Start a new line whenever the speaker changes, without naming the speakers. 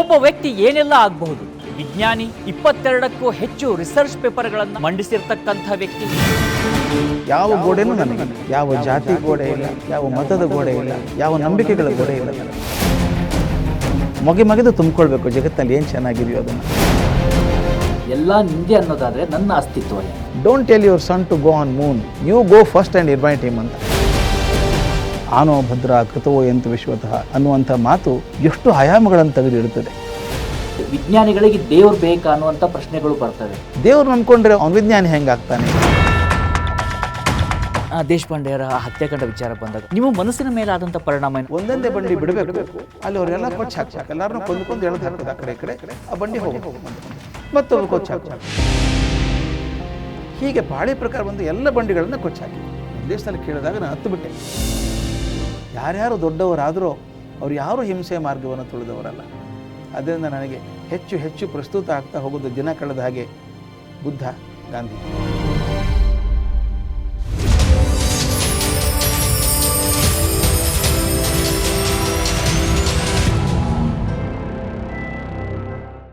ಒಬ್ಬ ವ್ಯಕ್ತಿ ಏನೆಲ್ಲ ಆಗಬಹುದು? ವಿಜ್ಞಾನಿ ಇಪ್ಪತ್ತೆರಡಕ್ಕೂ ಹೆಚ್ಚು ರಿಸರ್ಚ್ ಪೇಪರ್ಗಳನ್ನು ಮಂಡಿಸಿರ್ತಕ್ಕಂಥ ವ್ಯಕ್ತಿ.
ಯಾವ ಗೋಡೆನೂ ನನಗೆ ಯಾವ ಜಾತಿ ಗೋಡೆ ಇಲ್ಲ ಯಾವ ಮತದ ಗೋಡೆ ಇಲ್ಲ ಯಾವ ನಂಬಿಕೆಗಳ ಗೋಡೆ ಇಲ್ಲ. ಮೊಗೆ ಮಗೆದು ತುಂಬಿಕೊಳ್ಬೇಕು ಜಗತ್ತಲ್ಲಿ ಏನು ಚೆನ್ನಾಗಿದೆಯೋ ಅದನ್ನು.
ಎಲ್ಲ ನಿಂದೆ ಅನ್ನೋದಾದರೆ ನನ್ನ ಅಸ್ತಿತ್ವ?
Don't tell your son to go on moon you go first and invite team ಅಂತ. ಆನೋ ಭದ್ರ ಕೃತವೋ ಎಂತ ವಿಶ್ವತಃ ಅನ್ನುವಂಥ ಮಾತು ಎಷ್ಟು ಆಯಾಮಗಳನ್ನು ತೆಗೆದಿಡುತ್ತದೆ.
ವಿಜ್ಞಾನಿಗಳಿಗೆ ದೇವ್ರು ಬೇಕಾ ಅನ್ನುವಂಥ ಪ್ರಶ್ನೆಗಳು ಬರ್ತವೆ.
ದೇವ್ರು ನಂಬ್ಕೊಂಡ್ರೆ ಅವ್ನು ವಿಜ್ಞಾನಿ ಹೆಂಗಾಗ್ತಾನೆ?
ಆ, ದೇಶಪಾಂಡೆಯರ ಆ ಹತ್ಯಾಕಾಂಡ ವಿಚಾರ ಬಂದಾಗ ನಿಮ್ಮ ಮನಸ್ಸಿನ ಮೇಲೆ ಆದಂಥ ಪರಿಣಾಮ ಏನು?
ಒಂದೊಂದೇ ಬಂಡಿ ಬಿಡಬೇಕು. ಅಲ್ಲಿ ಅವರೆಲ್ಲ ಕೊಚ್ಚ ಹಾಕ್ಬೇಕು. ಎಲ್ಲರನ್ನೂ ಕೊಂದ್ಕೊಂಡು ಎಳೆದು ಹಾಕೋದು ಆ ಕಡೆ ಈ ಕಡೆ. ಆ ಬಂಡಿ ಹೋಗಿ. ಮತ್ತೊಬ್ಬರು ಕೊಚ್ಚ ಹೀಗೆ ಬಾಳೆ ಪ್ರಕಾರ ಬಂದು ಎಲ್ಲ ಬಂಡಿಗಳನ್ನು ಕೊಚ್ಚಾಕಿ ದೇಶದಲ್ಲಿ ಕೇಳಿದಾಗ ನಾನು ಹತ್ತು ಬಿಟ್ಟೆ ಯಾರ್ಯಾರು ದೊಡ್ಡವರಾದರೂ ಅವ್ರು ಯಾರು ಹಿಂಸೆ ಮಾರ್ಗವನ್ನು ತುಳಿದವರಲ್ಲ. ಅದರಿಂದ ನನಗೆ ಹೆಚ್ಚು ಹೆಚ್ಚು ಪ್ರಸ್ತುತ ಆಗ್ತಾ ಹೋಗೋದು ದಿನ ಕಳೆದ ಹಾಗೆ ಬುದ್ಧ ಗಾಂಧಿ